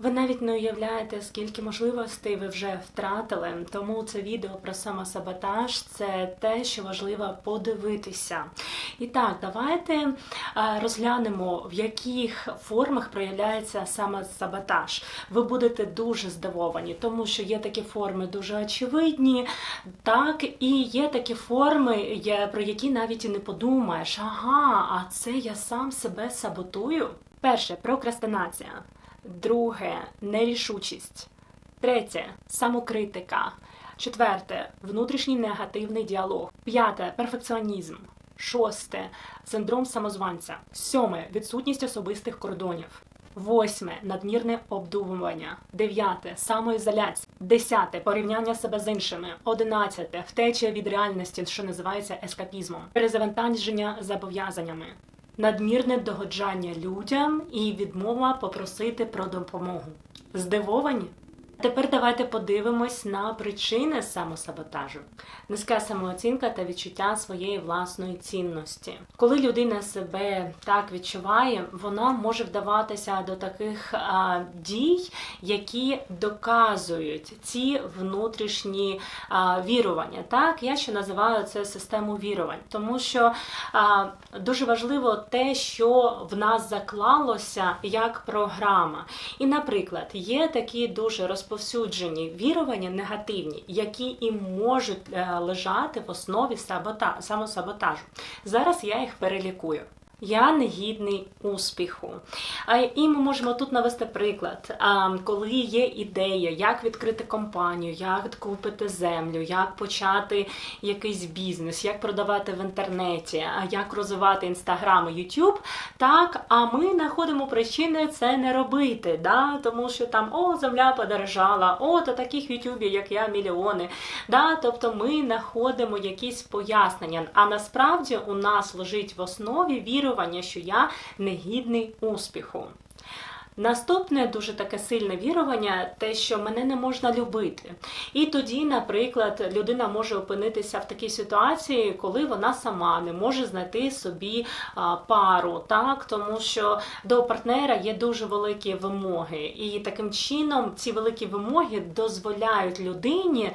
Ви навіть не уявляєте, скільки можливостей ви вже втратили. Тому це відео про самосаботаж це те, що важливо подивитися. І так, давайте е, розглянемо, в яких формах проявляється самосаботаж. Ви будете дуже здивовані, тому що є такі форми дуже очевидні, так і є такі форми, про які навіть і не подумаєш. Ага, а це я сам себе саботую. Перше прокрастинація. Друге нерішучість. Третє самокритика. Четверте внутрішній негативний діалог. П'яте перфекціонізм. Шосте синдром самозванця. Сьоме відсутність особистих кордонів. Восьме надмірне обдумування. Дев'яте самоізоляція. Десяте порівняння себе з іншими. Одинадцяте втеча від реальності, що називається ескапізмом. Перезавантаження зобов'язаннями надмірне догоджання людям і відмова попросити про допомогу. Здивовані? Тепер давайте подивимось на причини самосаботажу. Низька самооцінка та відчуття своєї власної цінності. Коли людина себе так відчуває, вона може вдаватися до таких а, дій, які доказують ці внутрішні а, вірування. Так, я ще називаю це систему вірувань, тому що а, дуже важливо те, що в нас заклалося як програма. І, наприклад, є такі дуже розповсюджені вірування негативні, які і можуть е, лежати в основі сабота, самосаботажу. Зараз я їх перелікую. Я не гідний успіху. І ми можемо тут навести приклад, коли є ідея, як відкрити компанію, як купити землю, як почати якийсь бізнес, як продавати в інтернеті, як розвивати інстаграм і Ютуб, так, а ми знаходимо причини це не робити, да? тому що там о, земля подорожала, о, то таких ютубів, як я, мільйони. Да? Тобто ми знаходимо якісь пояснення. А насправді у нас лежить в основі вірування, що я негідний успіху. Наступне дуже таке сильне вірування, те, що мене не можна любити. І тоді, наприклад, людина може опинитися в такій ситуації, коли вона сама не може знайти собі пару, так тому що до партнера є дуже великі вимоги, і таким чином ці великі вимоги дозволяють людині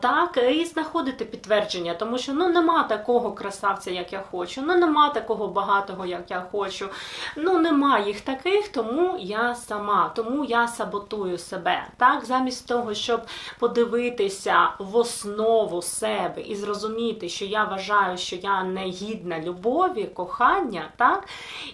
так і знаходити підтвердження, тому що ну нема такого красавця, як я хочу, ну нема такого багатого, як я хочу. Ну нема їх таких, тому я сама, тому я саботую себе. Так, замість того, щоб подивитися в основу себе і зрозуміти, що я вважаю, що я не гідна любові, кохання, так,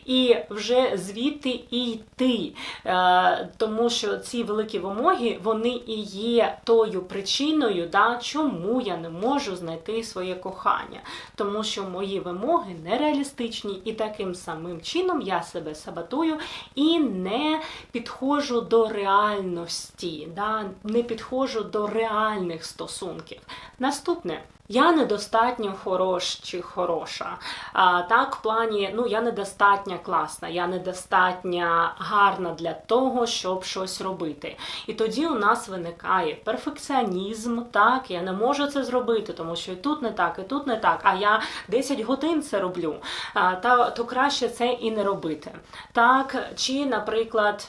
і вже звідти і йти. Е, тому що ці великі вимоги, вони і є тою причиною, да, чому я не можу знайти своє кохання. Тому що мої вимоги нереалістичні, і таким самим чином я себе саботую і не підходжу до реальності, да, не підходжу до реальних стосунків. Наступне. Я недостатньо хорош чи хороша. А, так, в плані, ну я недостатньо класна, я недостатньо гарна для того, щоб щось робити. І тоді у нас виникає перфекціонізм. Так, я не можу це зробити, тому що і тут не так, і тут не так. А я 10 годин це роблю. А, та то краще це і не робити. Так, чи, наприклад.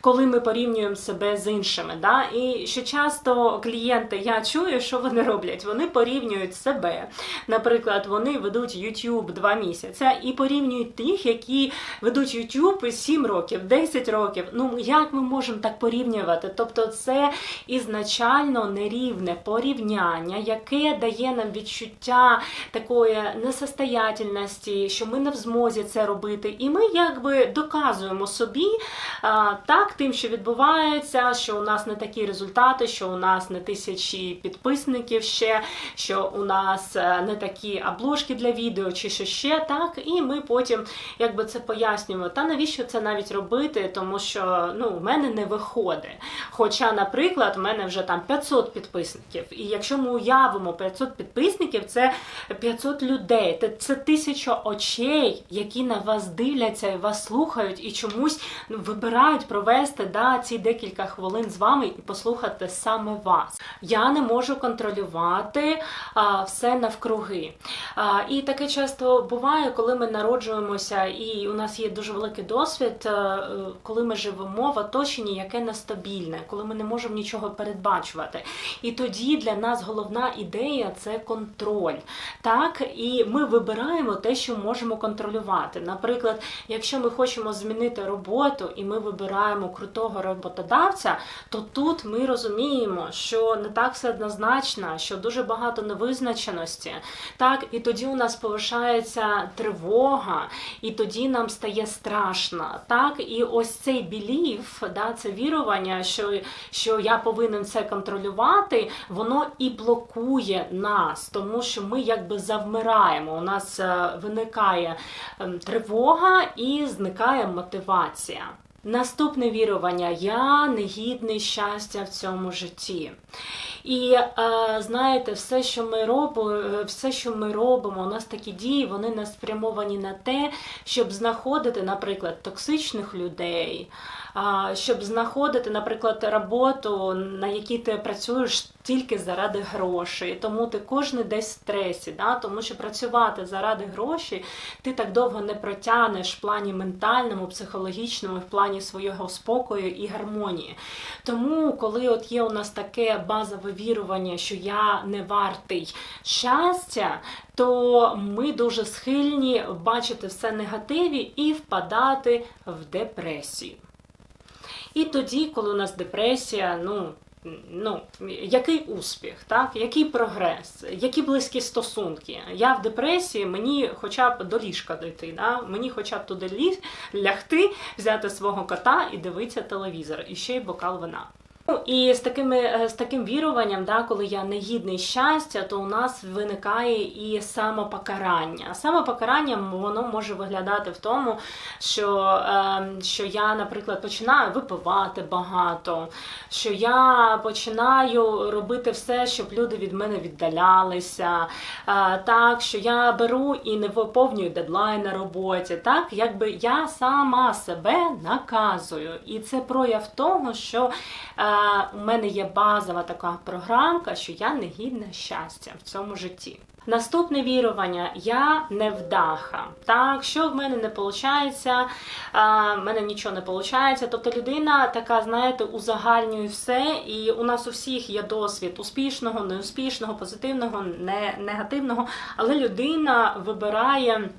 Коли ми порівнюємо себе з іншими, да? і що часто клієнти, я чую, що вони роблять. Вони порівнюють себе. Наприклад, вони ведуть YouTube два місяці і порівнюють тих, які ведуть YouTube 7 років, 10 років. Ну як ми можемо так порівнювати? Тобто, це ізначально нерівне порівняння, яке дає нам відчуття такої несостоятельності, що ми не в змозі це робити. І ми якби доказуємо собі. Так, тим, що відбувається, що у нас не такі результати, що у нас не тисячі підписників ще, що у нас е, не такі обложки для відео, чи що ще так. І ми потім якби це пояснюємо. Та навіщо це навіть робити? Тому що ну, в мене не виходить. Хоча, наприклад, в мене вже там 500 підписників. І якщо ми уявимо 500 підписників, це 500 людей, це- тисяча очей, які на вас дивляться і вас слухають, і чомусь вибирають провести да, ці декілька хвилин з вами і послухати саме вас. Я не можу контролювати а, все навкруги. А, і таке часто буває, коли ми народжуємося, і у нас є дуже великий досвід, е, коли ми живемо в оточенні, яке нестабільне, коли ми не можемо нічого передбачувати. І тоді для нас головна ідея це контроль. Так, і ми вибираємо те, що можемо контролювати. Наприклад, якщо ми хочемо змінити роботу і ми вибираємо крутого роботодавця, то тут ми розуміємо, що не так все однозначно, що дуже багато невизначеності. Так, і тоді у нас повишається тривога, і тоді нам стає страшно. Так, і ось цей білів, да, це вірування, що, що я повинен це контролювати, воно і блокує нас, тому що ми якби завмираємо. У нас е, виникає ем, тривога і зникає мотивація. Наступне вірування я не гідний щастя в цьому житті. І е, знаєте, все, що ми робимо, все, що ми робимо, у нас такі дії, вони не спрямовані на те, щоб знаходити, наприклад, токсичних людей, е, щоб знаходити, наприклад, роботу, на якій ти працюєш тільки заради грошей. Тому ти кожен десь в стресі, да? тому що працювати заради грошей ти так довго не протягнеш в плані ментальному, психологічному, в плані свого спокою і гармонії. Тому, коли от є у нас таке базове вірування, що я не вартий щастя, то ми дуже схильні бачити все негативі і впадати в депресію. І тоді, коли у нас депресія, ну. Ну, який успіх, так? який прогрес, які близькі стосунки. Я в депресії, мені хоча б до ліжка дойти, да? мені хоча б туди лягти, взяти свого кота і дивитися телевізор, і ще й бокал вина. Ну, і з такими е, з таким віруванням, да, коли я не гідний щастя, то у нас виникає і самопокарання. Самопокарання воно може виглядати в тому, що е, що я, наприклад, починаю випивати багато, що я починаю робити все, щоб люди від мене віддалялися. Е, так, що я беру і не виповнюю дедлайн на роботі. Так, якби я сама себе наказую. І це прояв того, що. У мене є базова така програмка, що я не гідна щастя в цьому житті. Наступне вірування я невдаха. Так, що в мене не виходить, в мене нічого не виходить. Тобто людина така, знаєте, узагальнює все, і у нас у всіх є досвід успішного, неуспішного, позитивного, не негативного, але людина вибирає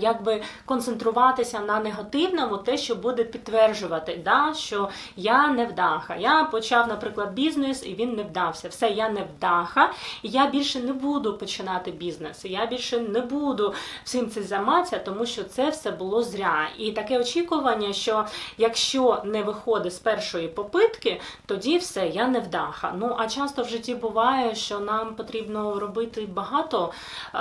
якби концентруватися на негативному, те, що буде підтверджувати, да, що я не вдаха. Я почав, наприклад, бізнес, і він не вдався. Все, я не вдаха, і я більше не буду починати бізнес. Я більше не буду всім цим займатися, тому що це все було зря. І таке очікування, що якщо не виходить з першої попитки, тоді все, я не вдаха. Ну а часто в житті буває, що нам потрібно робити багато е,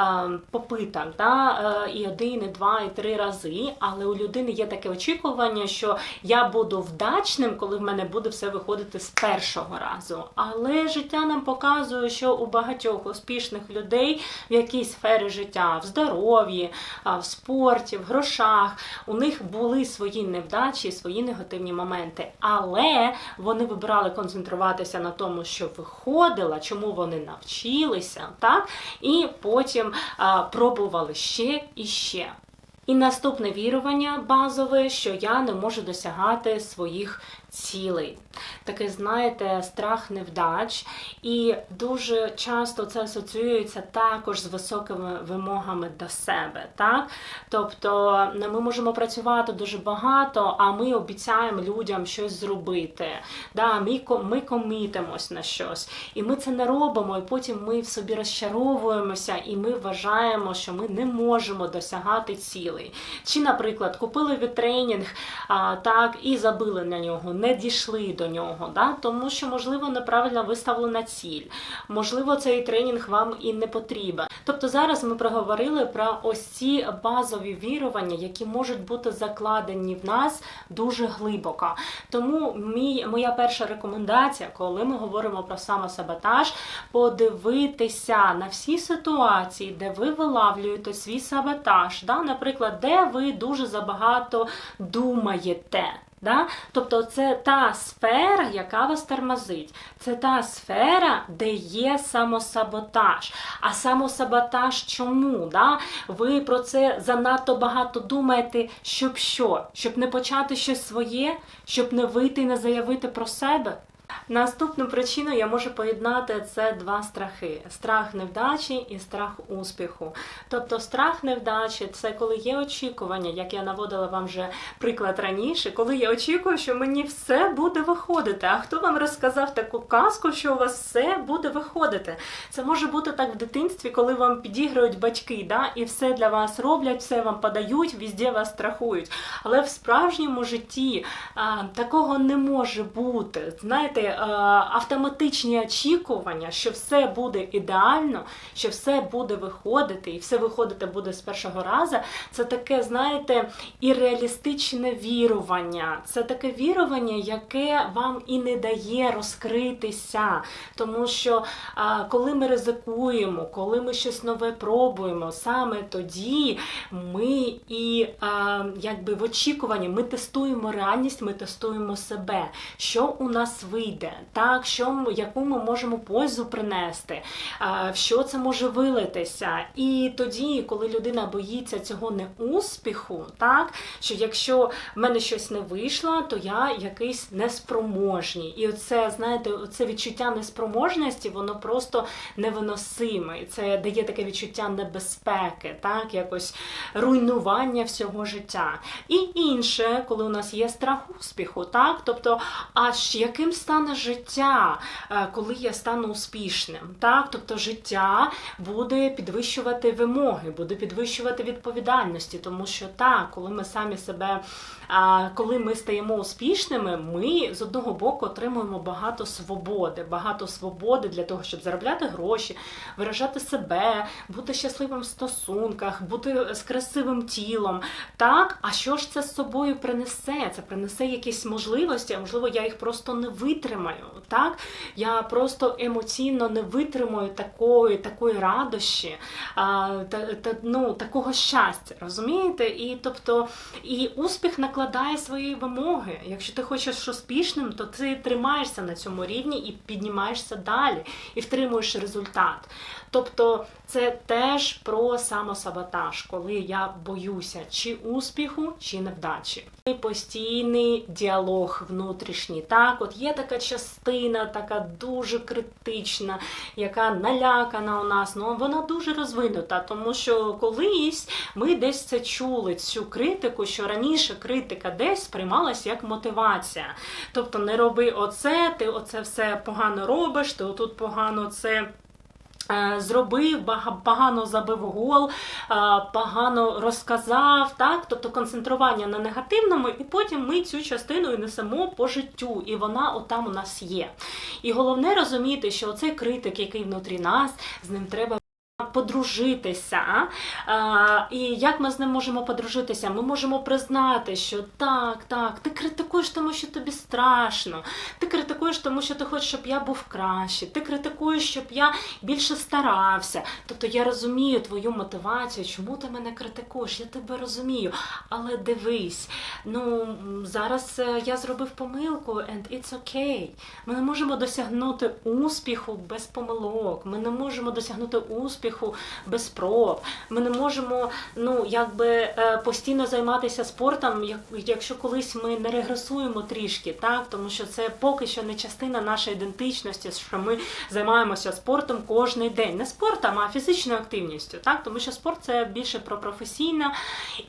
попиток. Да, е, і один, і два, і три рази. Але у людини є таке очікування, що я буду вдачним, коли в мене буде все виходити з першого разу. Але життя нам показує, що у багатьох успішних людей в якійсь сфері життя, в здоров'ї, в спорті, в грошах, у них були свої невдачі, свої негативні моменти. Але вони вибирали концентруватися на тому, що виходило, чому вони навчилися, так? І потім а, пробували ще і ще ще. І наступне вірування базове, що я не можу досягати своїх цілей. Такий, знаєте, страх невдач. І дуже часто це асоціюється також з високими вимогами до себе. Так? Тобто ми можемо працювати дуже багато, а ми обіцяємо людям щось зробити. Да, Ми ми комітимось на щось. І ми це не робимо, і потім ми в собі розчаровуємося, і ми вважаємо, що ми не можемо досягати цілей. Чи, наприклад, купили ви тренінг а, так, і забили на нього не дійшли до нього, да? тому що, можливо, неправильно виставлена ціль, можливо, цей тренінг вам і не потрібен. Тобто зараз ми проговорили про ось ці базові вірування, які можуть бути закладені в нас дуже глибоко. Тому мій, моя перша рекомендація, коли ми говоримо про самосаботаж, подивитися на всі ситуації, де ви вилавлюєте свій саботаж, да? наприклад, де ви дуже забагато думаєте Да? Тобто це та сфера, яка вас тормозить. Це та сфера, де є самосаботаж. А самосаботаж чому? Да? Ви про це занадто багато думаєте, щоб що? Щоб не почати щось своє, щоб не вийти і не заявити про себе. Наступну причину я можу поєднати це два страхи: страх невдачі і страх успіху. Тобто, страх невдачі це коли є очікування, як я наводила вам вже приклад раніше, коли я очікую, що мені все буде виходити. А хто вам розказав таку казку, що у вас все буде виходити? Це може бути так в дитинстві, коли вам підіграють батьки, да, і все для вас роблять, все вам подають, візде вас страхують. Але в справжньому житті а, такого не може бути. Знаєте, е, автоматичні очікування, що все буде ідеально, що все буде виходити, і все виходити буде з першого разу. Це таке, знаєте, ірреалістичне вірування. Це таке вірування, яке вам і не дає розкритися. Тому що а, коли ми ризикуємо, коли ми щось нове пробуємо, саме тоді ми і а, якби в очікуванні ми тестуємо реальність, ми тестуємо себе, що у нас вийде, так, що, яку ми можемо пользу принести, в що це може вилитися. І тоді, коли людина боїться цього неуспіху, так, що якщо в мене щось не вийшло, то я якийсь неспроможний. І оце, знаєте, це відчуття неспроможності, воно просто невиносиме. Це дає таке відчуття небезпеки, так, якось руйнування всього життя. І інше, коли у нас є страх успіху, так, тобто, а яким стане життя, е, коли я стану успішним, так, тобто життя буде підвищувати вимоги, буде підвищувати відповідальності, тому що так, коли ми самі себе, коли ми стаємо успішними, ми з одного боку отримуємо багато свободи, багато свободи для того, щоб заробляти гроші, виражати себе, бути щасливим в стосунках, бути з красивим тілом. Так, а що ж це з собою принесе? Це принесе якісь можливості, а можливо, я їх просто не витримаю. Так, я просто емоційно не витримую такої, такої радощі, та, та, ну, такого щастя, розумієте? І тобто, і успіх накладає свої вимоги. Якщо ти хочеш успішним, то ти тримаєшся на цьому рівні і піднімаєшся далі, і втримуєш результат. Тобто це теж про самосаботаж, коли я боюся чи успіху, чи невдачі. Постійний діалог внутрішній. Так, от є така частина, така дуже критична, яка налякана у нас. Ну вона дуже розвинута, тому що колись ми десь це чули, цю критику, що раніше критика десь сприймалася як мотивація. Тобто не роби оце, ти оце все погано робиш, ти отут погано це. Е, Зробив погано забив гол, е, погано розказав, так тобто концентрування на негативному, і потім ми цю частину і несемо по життю, і вона отам у нас є. І головне розуміти, що оцей критик, який внутрі нас, з ним треба. Подружитися. А, і як ми з ним можемо подружитися? Ми можемо признати, що так, так, ти критикуєш, тому що тобі страшно, ти критикуєш, тому що ти хочеш, щоб я був краще, ти критикуєш, щоб я більше старався. Тобто я розумію твою мотивацію, чому ти мене критикуєш, я тебе розумію. Але дивись, ну зараз е, я зробив помилку, and it's okay. Ми не можемо досягнути успіху без помилок. Ми не можемо досягнути успіху без проб. Ми не можемо ну якби е, постійно займатися спортом, як- якщо колись ми не регресуємо трішки, так тому що це поки що не частина нашої ідентичності, що ми займаємося спортом кожен день. Не спортом, а фізичною активністю, так тому що спорт це більше про професійне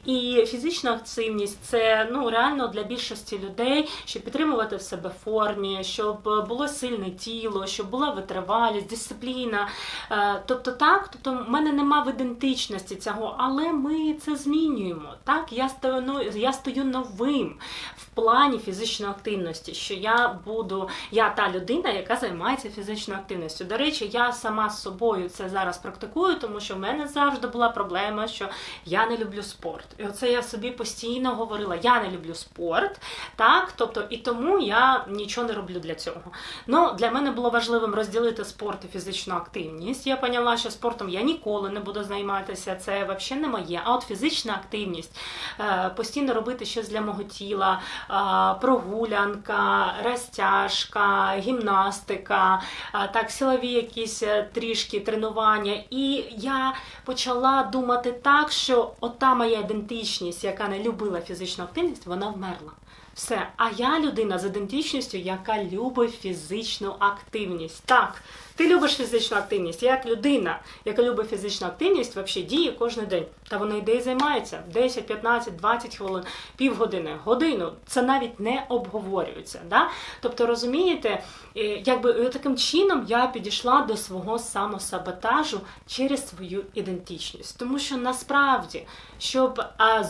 і фізична активність це ну реально для більшості людей, щоб підтримувати в себе формі, щоб було сильне тіло, щоб була витривалість, дисципліна. Е, Тобто так, тобто в мене нема в ідентичності цього, але ми це змінюємо. Так, я стою, я стою новим в плані фізичної активності, що я буду, я та людина, яка займається фізичною активністю. До речі, я сама з собою це зараз практикую, тому що в мене завжди була проблема, що я не люблю спорт. І оце я собі постійно говорила: я не люблю спорт, так, тобто, і тому я нічого не роблю для цього. Ну, для мене було важливим розділити спорт і фізичну активність. Я поняла, що спортом я ніколи не буду займатися, це взагалі не моє. А от фізична активність, е, постійно робити щось для мого тіла, е, прогулянка, розтяжка, гімнастика, е, так, силові якісь трішки тренування. І я почала думати так, що ота моя ідентичність, яка не любила фізичну активність, вона вмерла. Все. А я людина з ідентичністю, яка любить фізичну активність. Так, ти любиш фізичну активність. Як людина, яка любить фізичну активність, взагалі діє кожен день. Та вона йде і займається 10, 15, 20 хвилин, півгодини, годину. Це навіть не обговорюється. Да? Тобто, розумієте, е, якби е, таким чином я підійшла до свого самосаботажу через свою ідентичність. Тому що насправді, щоб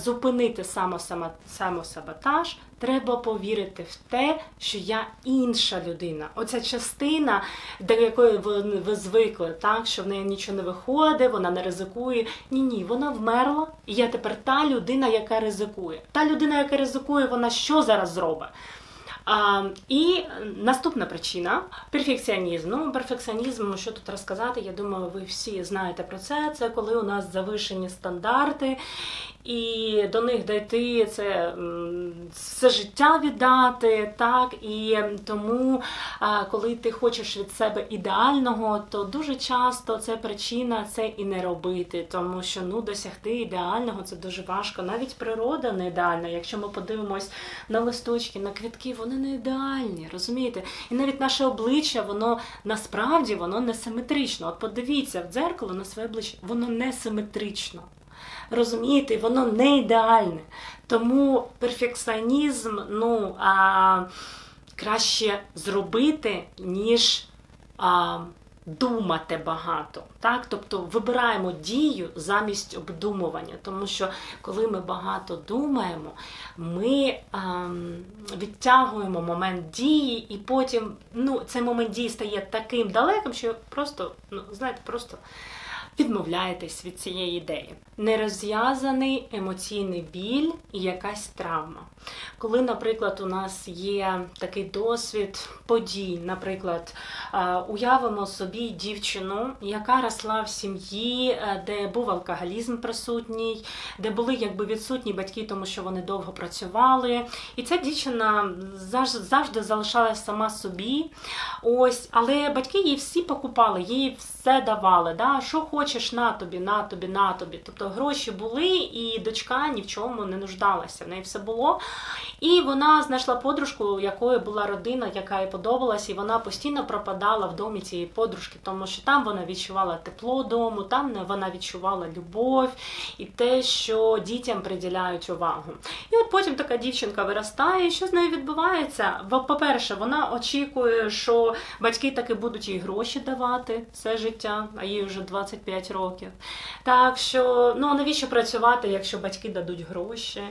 зупинити самосаботаж, треба повірити в те, що я інша людина. Оця частина, до якої ви, ви звикли, так що в неї нічого не виходить, вона не ризикує. Ні, ні, вона вмерла, і я тепер та людина, яка ризикує. Та людина, яка ризикує, вона що зараз зробить? А, і наступна причина перфекціонізм. Ну, перфекціонізм, що тут розказати, я думаю, ви всі знаєте про це. Це коли у нас завишені стандарти, і до них дійти це все життя віддати, так і тому, коли ти хочеш від себе ідеального, то дуже часто це причина це і не робити, тому що ну досягти ідеального це дуже важко. Навіть природа не ідеальна. Якщо ми подивимось на листочки, на квітки, вони не ідеальні, розумієте? І навіть наше обличчя, воно насправді воно не симетрично. От подивіться в дзеркало на своє обличчя, воно не симетрично. Розумієте, воно не ідеальне. Тому перфекціонізм, ну а, краще зробити, ніж а, думати багато. Так? Тобто вибираємо дію замість обдумування. Тому що коли ми багато думаємо, ми ам, відтягуємо момент дії, і потім ну, цей момент дії стає таким далеким, що просто, ну, знаєте, просто відмовляєтесь від цієї ідеї. Нерозв'язаний емоційний біль і якась травма. Коли, наприклад, у нас є такий досвід подій, наприклад, е, уявимо собі дівчину, яка росла в сім'ї, е, де був алкоголізм присутній, де були якби відсутні батьки, тому що вони довго працювали. І ця дівчина завжди, залишалась сама собі. Ось, але батьки їй всі покупали, їй все давали. Да? Що хочеш на тобі, на тобі, на тобі. Тобто гроші були, і дочка ні в чому не нуждалася. В неї все було. І вона знайшла подружку, якої була родина, яка їй подобалась, і вона постійно пропадала в домі цієї подружки, тому що там вона відчувала тепло дому, там вона відчувала любов і те, що дітям приділяють увагу. І от потім така дівчинка виростає, і що з нею відбувається? По-перше, вона очікує, що батьки таки будуть їй гроші давати все життя, а їй вже 25 років. Так що, ну навіщо працювати, якщо батьки дадуть гроші?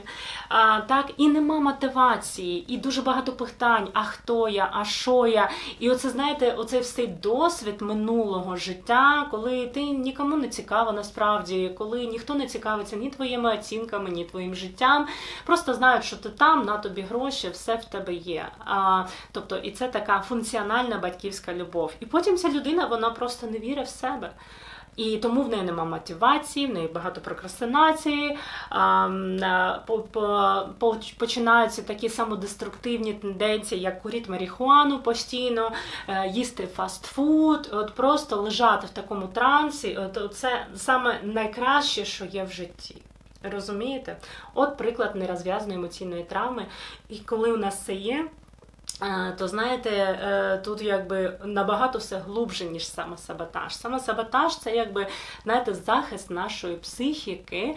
А, так, і нема мотивації, і дуже багато питань: а хто я, а що я? І оце, знаєте, оцей все досвід минулого життя, коли ти нікому не цікава насправді, коли ніхто не цікавиться ні твоїми оцінками, ні твоїм життям. Просто знають, що ти там, на тобі гроші, все в тебе є. А, тобто, і це така функціональна батьківська любов. І потім ця людина вона просто не вірить в себе. І тому в неї нема мотивації, в неї багато прокрастинації, починаються такі самодеструктивні тенденції, як курити марихуану постійно, е, їсти фастфуд, от просто лежати в такому трансі. От це саме найкраще, що є в житті. Розумієте? От приклад нерозв'язаної емоційної травми. І коли у нас це є. То знаєте, е, тут якби набагато все глубже, ніж самосаботаж. Самосаботаж це якби знаєте, захист нашої психіки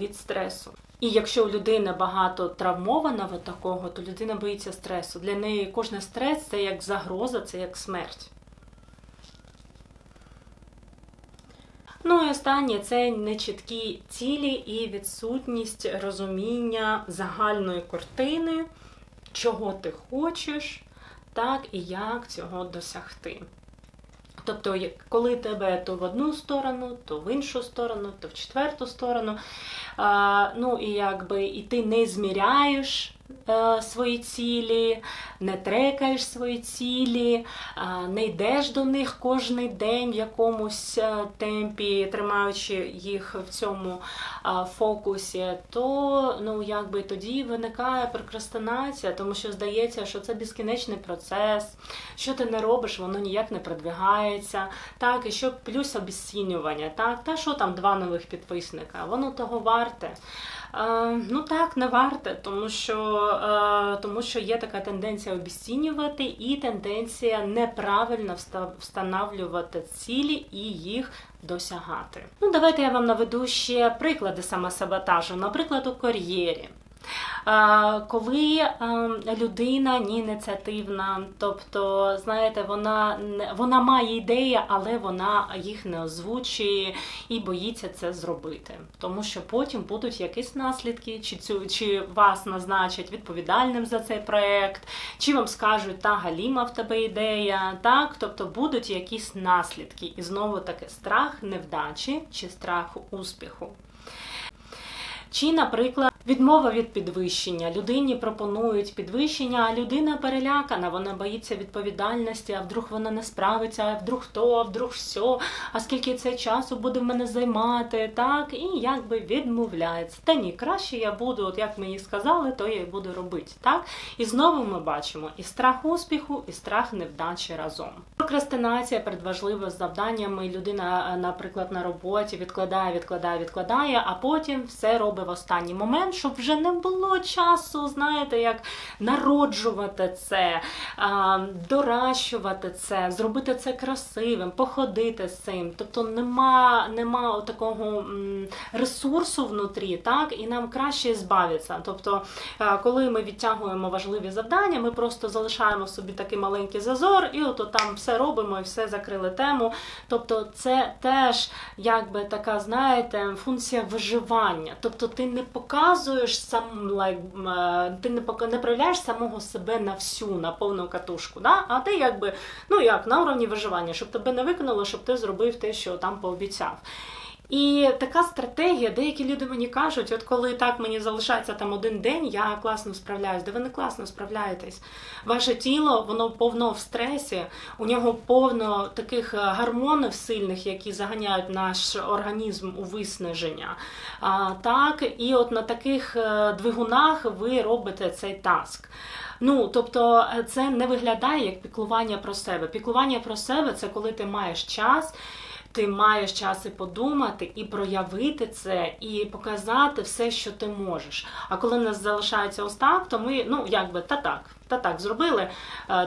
від стресу. І якщо у людини багато травмованого такого, то людина боїться стресу. Для неї кожен стрес це як загроза, це як смерть. Ну і останнє це нечіткі цілі і відсутність розуміння загальної картини, чого ти хочеш, так і як цього досягти. Тобто, коли тебе то в одну сторону, то в іншу сторону, то в четверту сторону. Ну і якби і ти не зміряєш свої цілі, не трекаєш свої цілі, е, не йдеш до них кожний день в якомусь е, темпі, тримаючи їх в цьому е, фокусі, то ну, якби тоді виникає прокрастинація, тому що здається, що це безкінечний процес, що ти не робиш, воно ніяк не продвигається. Так, і що плюс обіцінювання, так, та що там два нових підписника, воно того варте. Е, ну так, не варте, тому що, е, тому що є така тенденція обіцінювати і тенденція неправильно вста- встановлювати цілі і їх досягати. Ну, давайте я вам наведу ще приклади самосаботажу, наприклад, у кар'єрі. Е, Коли е, людина не ініціативна, тобто, знаєте, вона вона має ідеї, але вона їх не озвучує і боїться це зробити, тому що потім будуть якісь наслідки, чи цю чи вас назначать відповідальним за цей проект, чи вам скажуть, та Галіма в тебе ідея, так, тобто будуть якісь наслідки, і знову таки страх невдачі чи страх успіху. Чи, наприклад, відмова від підвищення. Людині пропонують підвищення, а людина перелякана, вона боїться відповідальності, а вдруг вона не справиться, а вдруг хто, а вдруг все, а скільки це часу буде в мене займати, так, і якби відмовляється. Та ні, краще я буду, от як мені сказали, то я і буду робити. так? І знову ми бачимо і страх успіху, і страх невдачі разом. Прокрастинація перед важливими завданнями. Людина, е, наприклад, на роботі відкладає, відкладає, відкладає, а потім все робить в останній момент, щоб вже не було часу, знаєте, як народжувати це, доращувати це, зробити це красивим, походити з цим. Тобто нема, нема такого ресурсу внутрі, так, і нам краще збавитися. Тобто, коли ми відтягуємо важливі завдання, ми просто залишаємо собі такий маленький зазор, і от там все робимо і все закрили тему. Тобто, це теж якби така, знаєте, функція виживання. Тобто ти не показуєш сам like, е, ти не не проявляєш самого себе на всю, на повну катушку. Да? А ти якби, ну як, на уровні виживання, щоб тебе не викинуло, щоб ти зробив те, що там пообіцяв. І така стратегія, деякі люди мені кажуть, от коли так мені залишається там один день, я класно справляюсь, де ви не класно справляєтесь. Ваше тіло, воно повно в стресі, у нього повно таких е, гормонів сильних, які заганяють наш організм у виснаження. А, так, і от на таких е, двигунах ви робите цей таск. Ну, тобто, е, це не виглядає як піклування про себе. Піклування про себе це коли ти маєш час. Ти маєш час і подумати, і проявити це, і показати все, що ти можеш. А коли нас залишається ось то ми, ну якби та так, та так зробили. Е,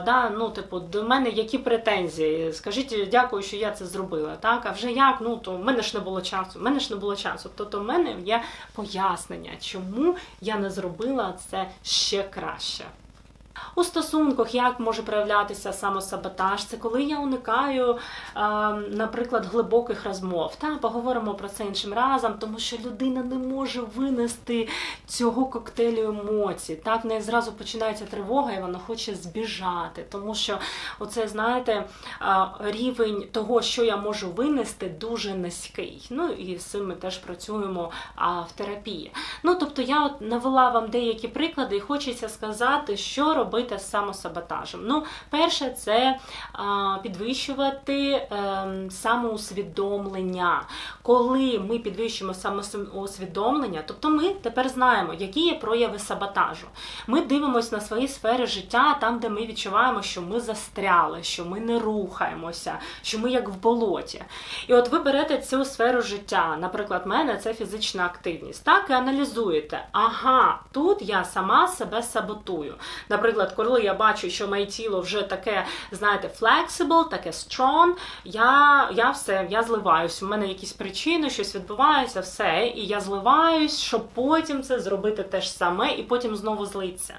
да, ну, типу, до мене які претензії? Скажіть, дякую, що я це зробила. Так, а вже як? Ну то в мене ж не було часу. В мене ж не було часу. Тобто, в мене є пояснення, чому я не зробила це ще краще. У стосунках як може проявлятися самосаботаж? Це коли я уникаю, е, наприклад, глибоких розмов. Та поговоримо про це іншим разом, тому що людина не може винести цього коктейлю емоцій. Так, в неї зразу починається тривога, і вона хоче збіжати. Тому що оце, знаєте, е, рівень того, що я можу винести, дуже низький. Ну і з цим ми теж працюємо в терапії. Ну тобто, я от навела вам деякі приклади, і хочеться сказати, що робити з самосаботажем. Ну, перше, це підвищувати ем, самоусвідомлення. Коли ми підвищуємо самоусвідомлення, тобто ми тепер знаємо, які є прояви саботажу. Ми дивимося на свої сфери життя, там, де ми відчуваємо, що ми застряли, що ми не рухаємося, що ми як в болоті. І от ви берете цю сферу життя, наприклад, в мене це фізична активність, так і аналізуєте. Ага, тут я сама себе саботую. Наприклад, коли я бачу, що моє тіло вже таке, знаєте, flexible, таке strong, я, я все, я зливаюсь. У мене якісь причини, щось відбувається, все, і я зливаюсь, щоб потім це зробити те ж саме, і потім знову злитися.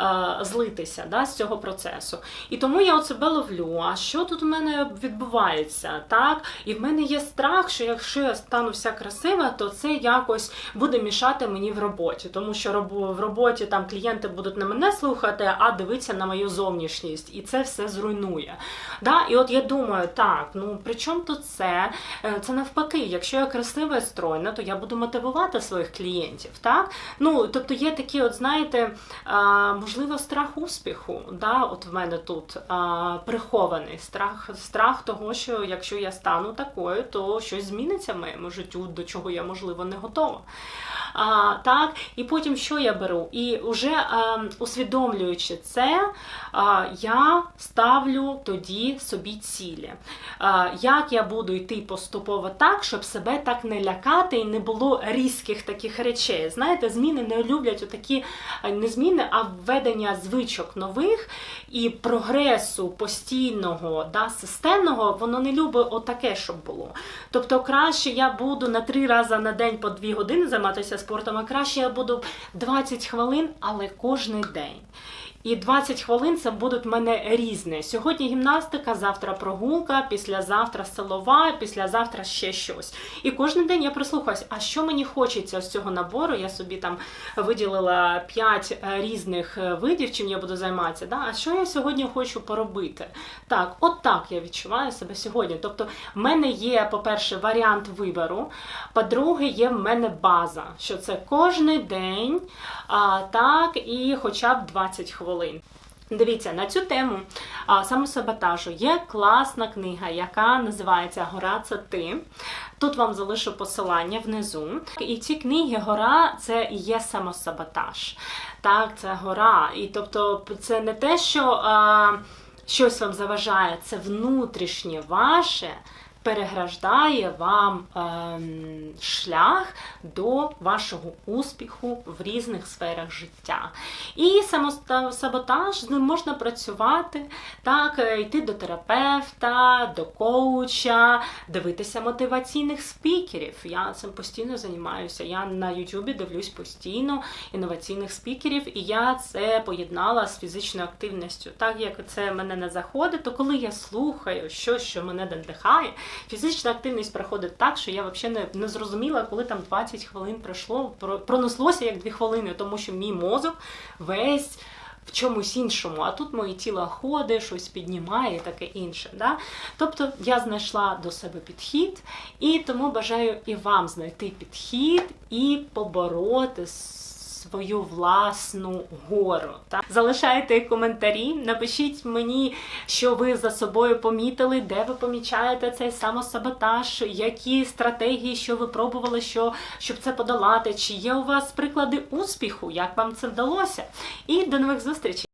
Е, злитися да, з цього процесу. І тому я от себе ловлю. А що тут у мене відбувається? Так? І в мене є страх, що якщо я стану вся красива, то це якось буде мішати мені в роботі. Тому що в роботі там клієнти будуть не мене слухати, а дивитися на мою зовнішність. І це все зруйнує. Да? І от я думаю, так, ну при чому тут це? Е, Це навпаки, якщо я красива і стройна, то я буду мотивувати своїх клієнтів. Так? Ну, тобто є такі, от знаєте, а, можливо, страх успіху. Да? От в мене тут а, прихований страх, страх того, що якщо я стану такою, то щось зміниться в моєму життю, до чого я, можливо, не готова. А, так, і потім що я беру? І вже а, усвідомлюючи це, а, я ставлю тоді собі цілі. А, як я буду йти поступово так, щоб себе так не лякати і не було різких таких речей. Знаєте, зміни не люблять отакі не зміни, а введення звичок нових і прогресу постійного, да, системного, воно не любить отаке, щоб було. Тобто, краще я буду на три рази на день по дві години займатися спортом, а краще я буду 20 хвилин, але кожен день. І 20 хвилин це будуть в мене різне. Сьогодні гімнастика, завтра прогулка, післязавтра силова, післязавтра ще щось. І кожен день я прислухаюсь, а що мені хочеться з цього набору? Я собі там виділила 5 різних е, видів, чим я буду займатися. Да? А що я сьогодні хочу поробити? Так, от так я відчуваю себе сьогодні. Тобто, в мене є, по-перше, варіант вибору. По-друге, є в мене база, що це кожен день, а, так, і хоча б 20 хвилин. Дивіться, на цю тему самосаботажу є класна книга, яка називається Гора це ти. Тут вам залишу посилання внизу. І в цій книгі гора це і є самосаботаж. Так, це гора. І тобто це не те, що а, щось вам заважає, це внутрішнє ваше. Переграждає вам ем, шлях до вашого успіху в різних сферах життя. І самосаботаж з ним можна працювати, так, е, йти до терапевта, до коуча, дивитися мотиваційних спікерів. Я цим постійно займаюся. Я на Ютубі дивлюсь постійно інноваційних спікерів, і я це поєднала з фізичною активністю. Так як це мене не заходить, то коли я слухаю щось, що мене надихає, фізична активність проходить так, що я взагалі не, не зрозуміла, коли там 20 хвилин пройшло, пронеслося як 2 хвилини, тому що мій мозок весь. В чомусь іншому, а тут моє тіло ходить, щось піднімає і таке інше. Да? Тобто я знайшла до себе підхід, і тому бажаю і вам знайти підхід і побороти свою власну гору. Так? Залишайте коментарі, напишіть мені, що ви за собою помітили, де ви помічаєте цей самосаботаж, які стратегії, що ви пробували, що, щоб це подолати, чи є у вас приклади успіху, як вам це вдалося. І до нових зустрічей!